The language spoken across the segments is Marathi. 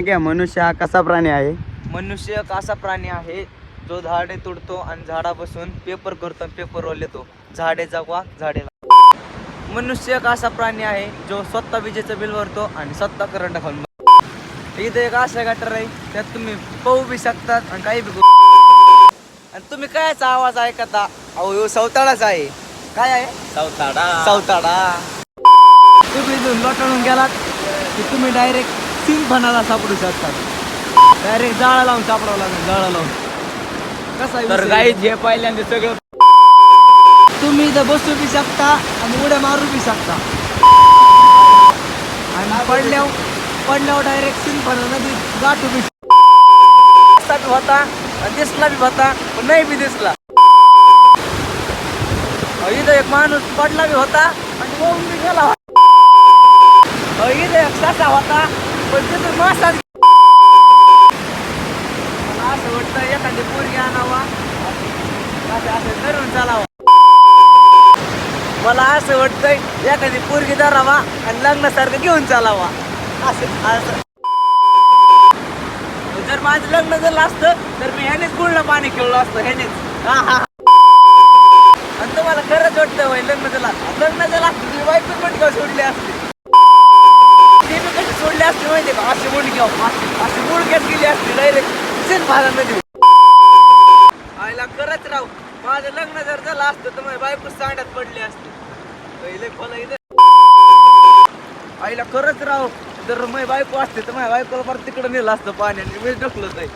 घ्या मनुष्य हा कसा प्राणी आहे? मनुष्य एक असा प्राणी आहे? जो झाडे तोडतो आणि झाडापासून पेपर करतो आणि पेपरवर लिहितो. झाडे जगवा झाडे लावा. मनुष्य एक असा प्राणी आहे? जो स्वतः विजेचं बिल भरतो आणि स्वतः करंट खाऊन. इथं एक असा गटर आहे त्यात तुम्ही पाहू बी शकतात आणि काही बी करू आणि तुम्ही कायचा आवाज ऐकता अहो ह्यो सवताळाच आहे. काय आहे? सावताडा. सावताडा. तुम्ही इथून लोटाळून गेलात की तुम्ही डायरेक्ट सिंगफणाला सापडू शकतात. डायरेक्ट जाळा लावून सापडावं लागेल जाळा लावून. कसा तर विषय? गाई जे पहिल्यांदा सगळं तुम्ही इथं बसू बी शकता आणि उड्या मारू बी शकता. आणि पडल्यावर पडल्यावर डायरेक्ट सिंगफणा नदी गाठू बी होता आणि दिसला बी होता पण नाही बी दिसला. अहो, इथं एक माणूस पडला बी होता आणि होऊन बी गेला होता. अहो, इथं एक ससा होता पण तिथं मासा मला असं वाटतं एखादी पोरगी आणावा. असं असं धरून चालावा. मला असं वाटतंय एखादी पोरगी धरावा आणि लग्नासारखं घेऊन चालावा. असं असं. जर माझं लग्न झालं असतं तर मी ह्यानेच गुळला पाणी खेळलो असतं ह्यानेच. हा हा आणि तुम्हाला खरंच वाटतं होय लग्न झालं लग्न झालं असतं तुम्ही बायको मटका सोडली असते. मी असते माहिती का? अशी मुंडकी अशी अशी मुंडक्यात गेली असती डायरेक्ट सेन भागामध्ये आईला करत राहू माझं लग्न जर झालं असतं तर माझी बायको सांड्यात पडली असते. पहिले खोला इथे. आईला करत राहू जर माझी बायको असते तर माझ्या बायकोला परत तिकडं नेलं असतं पाण्याने मी ढकलत आहे.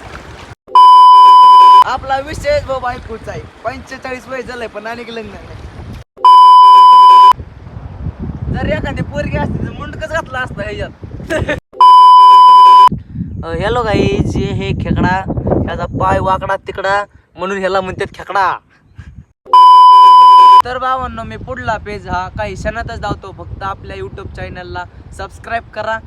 आपला विषय भाऊ बायकोचा आहे. पंचेचाळीस वय झालंय पण आणि लग्न नाही. जर एखादी पोरगी असती तर मुंडकच घातला असतं ह्याच्यात. हॅलो गाईज हे खेकडा. ह्याचा पाय वाकडा तिकडा म्हणून ह्याला म्हणतात खेकडा. तर बाबांनो मी पुढला पेज हा काही क्षणातच धावतो. फक्त आपल्या युट्यूब चॅनलला सबस्क्राईब करा.